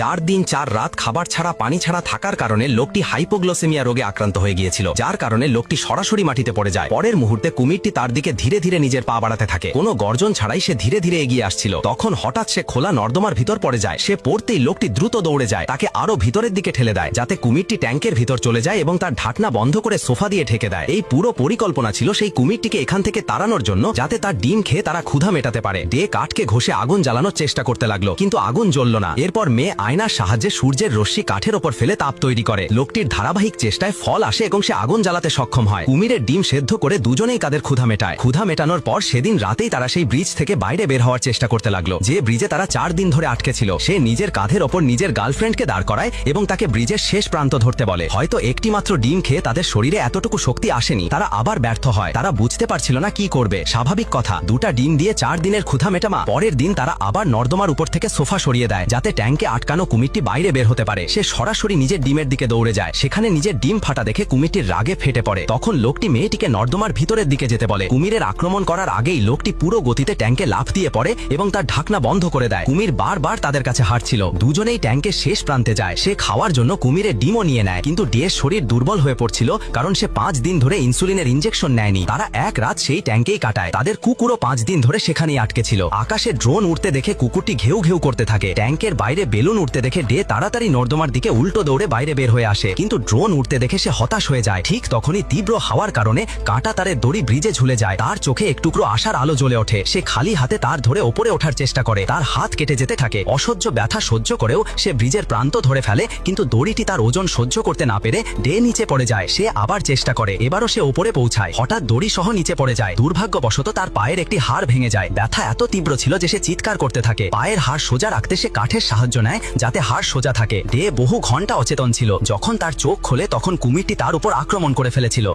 চার দিন চার রাত খাবার ছাড়া, পানি ছাড়া থাকার কারণে লোকটি হাইপোগ্লোসেমিয়া রোগে আক্রান্ত হয়ে গিয়েছিল, যার কারণে লোকটি সরাসরি মাটিতে পড়ে যায়। পরের মুহূর্তে কুমিরটি তার দিকে ধীরে ধীরে নিজের পা বাড়াতে থাকে। কোনো গর্জন ছাড়াই সে ধীরে ধীরে এগিয়ে আসছিল। তখন হঠাৎ সে খোলা নর্দমার ভিতর পড়ে যায়। সে পড়তেই লোকটি দ্রুত দৌড়ে যায়, তাকে আরও ভিতরের দিকে ঠেলে দেয়, যাতে কুমিরটি ট্যাঙ্কের ভিতর চলে যায় এবং তার ঢাকনা বন্ধ করে সোফা দিয়ে ঠেকে দেয়। এই পুরো পরিকল্পনা ছিল সেই কুমিরটিকে এখান থেকে তাড়ানোর জন্য, যাতে তার ডিম খেয়ে তারা ক্ষুধা মেটাতে পারে। ডে কাঠকে ঘষে আগুন জ্বালানোর চেষ্টা করতে লাগল, কিন্তু আগুন জ্বলল না। এরপর মেয়ে আয়নার সাহায্যে সূর্যের রশ্মি কাঠের ওপর ফেলে তাপ তৈরি করে। লোকটির ধারাবাহিক চেষ্টায় ফল আসে এবং সে আগুন জ্বালাতে সক্ষম হয়। কুমিরের ডিম সেদ্ধ করে দুজনেই তাদের ক্ষুধা মেটায়। ক্ষুধা মেটানোর পর সেদিন রাতেই তারা সেই ব্রিজ থেকে বাইরে বের হওয়ার চেষ্টা করতে লাগল। যে ব্রিজে তারা চার দিন ধরে আটকে ছিল, সে নিজের কাঁধের ওপর নিজের গার্লফ্রেন্ডকে দাঁড় করায় এবং তাকে ব্রিজের শেষ প্রান্ত ধরতে বলে। হয়তো একটি মাত্র ডিম খেয়ে তাদের শরীরে এতটুকু শক্তি আসেনি, তারা আবার ব্যর্থ হয়। তারা বুঝতে পারছিল না কি করবে। স্বাভাবিক কথা, দুটা ডিম দিয়ে চার দিনের ক্ষুধা মেটামা। পরের দিন তারা আবার নর্দমার উপর থেকে সোফা সরিয়ে দেয়, যাতে ট্যাঙ্কে আটকানো কুমিরটি বাইরে বের হতে পারে। সে সরাসরি নিজের ডিমের দিকে দৌড়ে যায়। সেখানে নিজের ডিম ফাটা দেখে কুমিরটির রাগে ফেটে পড়ে। তখন লোকটি মেয়েটিকে নর্দমার ভিতরের দিকে যেতে বলে। কুমিরের আক্রমণ করার আগেই লোকটি পুরো গতিতে ট্যাঙ্কে লাফ দিয়ে পড়ে এবং তার ঢাকনা বন্ধ করে দেয়। কুমির বারবার তাদের কাছে হাঁটছিল। দুজনেই ট্যাঙ্কের শেষ প্রান্তে যায়। সে খাওয়ার জন্য কুমিরের ডিমও নিয়ে নেয়। কিন্তু ডিয়ের শরীর দুর্বল হয়ে পড়ছিল কারণ সে পাঁচ দিন ধরে ইনসুলিনের ইঞ্জেকশন নেয়নি। তারা এক রাত সেই ট্যাঙ্কেই কাটায়। তাদের কুকুরও পাঁচ দিন ধরে সেখানেই আটকে ছিল। আকাশে ড্রোন উঠতে দেখে কুকুরটি ঘেউ ঘেউ করতে থাকে। ট্যাঙ্কের বাইরে বেলুন উঠতে দেখে ডে তাড়াতাড়ি নর্দমার দিকে উল্টো দৌড়ে বাইরে বের হয়ে আসে। কিন্তু ড্রোন উঠতে দেখে সে হতাশ হয়ে যায়। ঠিক তখনই তীব্র হাওয়ার কারণে কাটা তারের দড়ি ব্রিজে ঝুলে যায়। তার চোখে এক টুকরো আশার আলো জ্বলে ওঠে। সে খালি হাতে তার ধরে ওপরে ওঠার চেষ্টা করে। তার হাত কেটে যেতে থাকে। অসহ্য ব্যথা সহ্য করেও সে ব্রিজের প্রান্ত ধরে ফেলে, কিন্তু দড়িটি তার ওজন সহ্য করতে না পেরে ডে নিচে পড়ে যায়। সে আবার চেষ্টা করে। এবারও সে ওপরে পৌঁছায়। হঠাৎ দড়ি সহ নিচে পড়ে যায়। দুর্ভাগ্যবশত তার পায়ের একটি হাড় ভেঙে যায়। ব্যথা এত তীব্র ছিল যে সে চিৎকার করতে থাকে। পায়ের হাড় সোজা রাখতে সে কাঠের সাহায্য নেয় যাতে হাড় সোজা থাকে। ডে বহু ঘণ্টা অচেতন ছিল। যখন তার চোখ খোলে, তখন কুমিরটি তার উপর আক্রমণ করে ফেলেছিল।